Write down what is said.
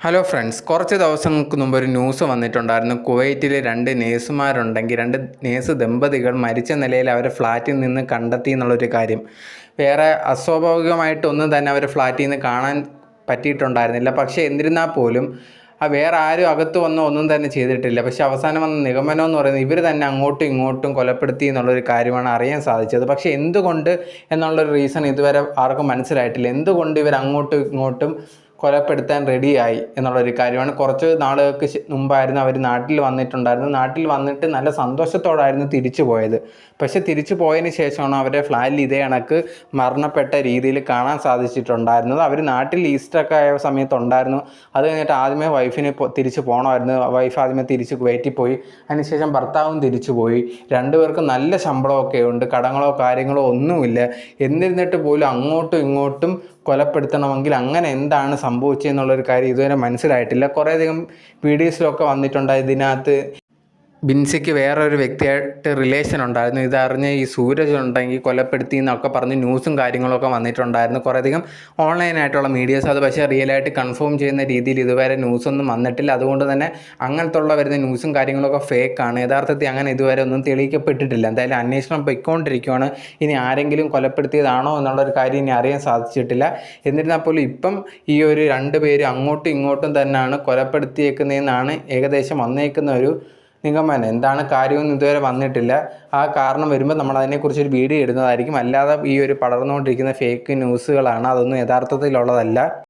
Hello friends കുറച്ച് ദിവസങ്ങൾക്ക് മുമ്പ് ഒരു ന്യൂസ് വന്നിട്ടുണ്ടായിരുന്നു. കുവൈറ്റിൽ രണ്ട് നേഴ്സുമാരുണ്ടെങ്കിൽ രണ്ട് നേഴ്സ് ദമ്പതികൾ മരിച്ച നിലയിൽ അവരെ ഫ്ലാറ്റിൽ നിന്ന് കണ്ടെത്തി എന്നുള്ളൊരു കാര്യം. വേറെ അസ്വാഭാവികമായിട്ടൊന്നും തന്നെ അവർ ഫ്ലാറ്റിൽ നിന്ന് കാണാൻ പറ്റിയിട്ടുണ്ടായിരുന്നില്ല. പക്ഷേ എന്നിരുന്നാൽ പോലും ആ വേറെ ആരും അകത്ത് വന്ന് ഒന്നും തന്നെ ചെയ്തിട്ടില്ല. പക്ഷെ അവസാനം വന്ന നിഗമനം എന്ന് പറയുന്നത് ഇവർ തന്നെ അങ്ങോട്ടും ഇങ്ങോട്ടും കൊലപ്പെടുത്തി എന്നുള്ളൊരു കാര്യമാണ് അറിയാൻ സാധിച്ചത്. പക്ഷേ എന്തുകൊണ്ട് എന്നുള്ളൊരു റീസൺ ഇതുവരെ ആർക്കും മനസ്സിലായിട്ടില്ല. എന്തുകൊണ്ട് ഇവർ അങ്ങോട്ടും ഇങ്ങോട്ടും കൊലപ്പെടുത്താൻ റെഡിയായി എന്നുള്ളൊരു കാര്യമാണ്. കുറച്ച് നാളുകൾക്ക് മുമ്പായിരുന്നു അവർ നാട്ടിൽ വന്നിട്ടുണ്ടായിരുന്നു നാട്ടിൽ വന്നിട്ട് നല്ല സന്തോഷത്തോടായിരുന്നു തിരിച്ചു പോയത്. പക്ഷെ തിരിച്ചു പോയതിന് ശേഷമാണ് അവരെ ഫ്ലാറ്റിൽ ഇതേ കണക്ക് മരണപ്പെട്ട രീതിയിൽ കാണാൻ സാധിച്ചിട്ടുണ്ടായിരുന്നത്. അവർ നാട്ടിൽ ഈസ്റ്ററൊക്കെ ആയ സമയത്തുണ്ടായിരുന്നു. അത് കഴിഞ്ഞിട്ട് ആദ്യമേ വൈഫിന് തിരിച്ചു പോകണമായിരുന്നു വൈഫ് ആദ്യമേ തിരിച്ച് കുവൈറ്റിൽ പോയി. അതിനുശേഷം ഭർത്താവും തിരിച്ചു പോയി. രണ്ടുപേർക്കും നല്ല ശമ്പളമൊക്കെ ഉണ്ട്. കടങ്ങളോ കാര്യങ്ങളോ ഒന്നുമില്ല. എന്നിരുന്നിട്ട് പോലും അങ്ങോട്ടും ഇങ്ങോട്ടും കൊലപ്പെടുത്തണമെങ്കിൽ അങ്ങനെ എന്താണ് സംഭവിച്ചതെന്നുള്ളൊരു കാര്യം ഇതുവരെ മനസ്സിലായിട്ടില്ല. കുറേയധികം വീഡിയോസിലൊക്കെ വന്നിട്ടുണ്ട് ഇതിനകത്ത്. ബിൻസിക്ക് വേറൊരു വ്യക്തിയായിട്ട് റിലേഷൻ ഉണ്ടായിരുന്നു. ഇതറിഞ്ഞ് ഈ സൂരജ് ഉണ്ടെങ്കിൽ കൊലപ്പെടുത്തി എന്നൊക്കെ പറഞ്ഞ് ന്യൂസും കാര്യങ്ങളൊക്കെ വന്നിട്ടുണ്ടായിരുന്നു കുറേയധികം ഓൺലൈനായിട്ടുള്ള മീഡിയസ് അത് പക്ഷേ റിയലായിട്ട് കൺഫേം ചെയ്യുന്ന രീതിയിൽ ഇതുവരെ ന്യൂസൊന്നും വന്നിട്ടില്ല. അതുകൊണ്ട് തന്നെ അങ്ങനത്തെ ഉള്ള വരുന്ന ന്യൂസും കാര്യങ്ങളൊക്കെ ഫേക്കാണ് യഥാർത്ഥത്തിൽ അങ്ങനെ ഇതുവരെ ഒന്നും തെളിയിക്കപ്പെട്ടിട്ടില്ല. എന്തായാലും അന്വേഷണം പൊയ്ക്കൊണ്ടിരിക്കുകയാണ് ഇനി ആരെങ്കിലും കൊലപ്പെടുത്തിയതാണോ എന്നുള്ളൊരു കാര്യം ഇനി അറിയാൻ സാധിച്ചിട്ടില്ല. എന്നിരുന്നാൽ പോലും ഇപ്പം ഈ ഒരു രണ്ട് പേര് അങ്ങോട്ടും ഇങ്ങോട്ടും തന്നെയാണ് കൊലപ്പെടുത്തിയേക്കുന്നതെന്നാണ് ഏകദേശം വന്നേക്കുന്ന ഒരു നിഗമനം. എന്താണ് കാര്യമെന്ന് ഇതുവരെ വന്നിട്ടില്ല. ആ കാരണം വരുമ്പോൾ നമ്മൾ അതിനെക്കുറിച്ച് ഒരു വീഡിയോ ഇടുന്നതായിരിക്കും. അല്ലാതെ ഈ ഒരു പടർന്നുകൊണ്ടിരിക്കുന്ന ഫേക്ക് ന്യൂസുകളാണ് അതൊന്നും യഥാർത്ഥത്തിലുള്ളതല്ല.